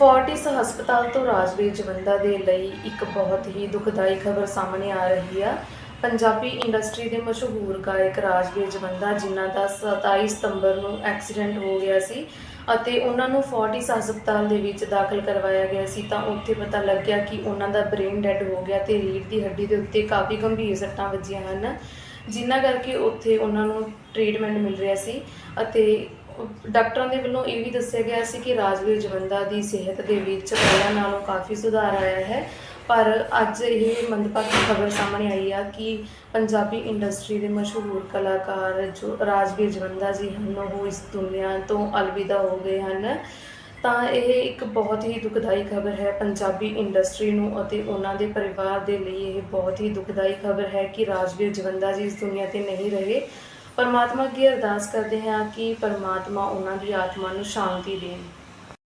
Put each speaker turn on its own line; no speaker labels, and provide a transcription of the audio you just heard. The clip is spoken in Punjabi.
ਫੋਰਟਿਸ ਹਸਪਤਾਲ ਤੋਂ ਰਾਜਵੀਰ ਜਵੰਦਾ ਦੇ ਲਈ ਇੱਕ ਬਹੁਤ ਹੀ ਦੁਖਦਾਈ ਖਬਰ ਸਾਹਮਣੇ ਆ ਰਹੀ ਆ। ਪੰਜਾਬੀ ਇੰਡਸਟਰੀ ਦੇ ਮਸ਼ਹੂਰ ਗਾਇਕ ਰਾਜਵੀਰ ਜਵੰਦਾ, ਜਿਨ੍ਹਾਂ ਦਾ 27 ਸਤੰਬਰ ਨੂੰ ਐਕਸੀਡੈਂਟ ਹੋ ਗਿਆ ਸੀ ਅਤੇ ਉਹਨਾਂ ਨੂੰ ਫੋਰਟਿਸ ਹਸਪਤਾਲ ਦੇ ਵਿੱਚ ਦਾਖਲ ਕਰਵਾਇਆ ਗਿਆ ਸੀ, ਤਾਂ ਉੱਥੇ ਪਤਾ ਲੱਗਿਆ ਕਿ ਉਹਨਾਂ ਦਾ ਬ੍ਰੇਨ ਡੈਡ ਹੋ ਗਿਆ ਤੇ ਰੀੜ੍ਹ ਦੀ ਹੱਡੀ ਦੇ ਉੱਤੇ ਕਾਫੀ ਗੰਭੀਰ ਸੱਟਾਂ ਵੱਜੀਆਂ ਹਨ। ਜਿਨ੍ਹਾਂ ਕਰਕੇ ਉੱਥੇ ਉਹਨਾਂ ਨੂੰ ਟ੍ਰੀਟਮੈਂਟ ਮਿਲ ਰਿਹਾ ਸੀ ਅਤੇ ਡਾਕਟਰਾਂ ਦੇ ਵੱਲੋਂ ਇਹ ਵੀ ਦੱਸਿਆ ਗਿਆ ਸੀ ਕਿ ਰਾਜਵੀਰ ਜਵੰਦਾ ਦੀ ਸਿਹਤ ਦੇ ਵਿੱਚ ਪਹਿਲਾਂ ਨਾਲੋਂ ਕਾਫੀ ਸੁਧਾਰ ਆਇਆ ਹੈ, ਪਰ ਅੱਜ ਇਹ ਮੰਦਭਾਗੀ ਖਬਰ ਸਾਹਮਣੇ ਆਈ ਆ ਕਿ ਪੰਜਾਬੀ ਇੰਡਸਟਰੀ ਦੇ ਮਸ਼ਹੂਰ ਕਲਾਕਾਰ ਜੋ ਰਾਜਵੀਰ ਜਵੰਦਾ ਜੀ ਹਨ, ਉਹ ਇਸ ਦੁਨੀਆ ਤੋਂ ਅਲਵਿਦਾ ਹੋ ਗਏ ਹਨ। ਤਾਂ ਇਹ ਇੱਕ ਬਹੁਤ ਹੀ ਦੁਖਦਾਈ ਖਬਰ ਹੈ ਪੰਜਾਬੀ ਇੰਡਸਟਰੀ ਨੂੰ ਅਤੇ ਉਹਨਾਂ ਦੇ ਪਰਿਵਾਰ ਦੇ ਲਈ ਇਹ ਬਹੁਤ ਹੀ ਦੁਖਦਾਈ ਖਬਰ ਹੈ ਕਿ ਰਾਜਵੀਰ ਜਵੰਦਾ ਜੀ ਇਸ ਦੁਨੀਆ ਤੇ ਨਹੀਂ ਰਹੇ। ਪਰਮਾਤਮਾ ਅੱਗੇ ਅਰਦਾਸ ਕਰਦੇ ਹਾਂ ਕਿ ਪਰਮਾਤਮਾ ਉਹਨਾਂ ਦੀ ਆਤਮਾ ਨੂੰ ਸ਼ਾਂਤੀ ਦੇਣ।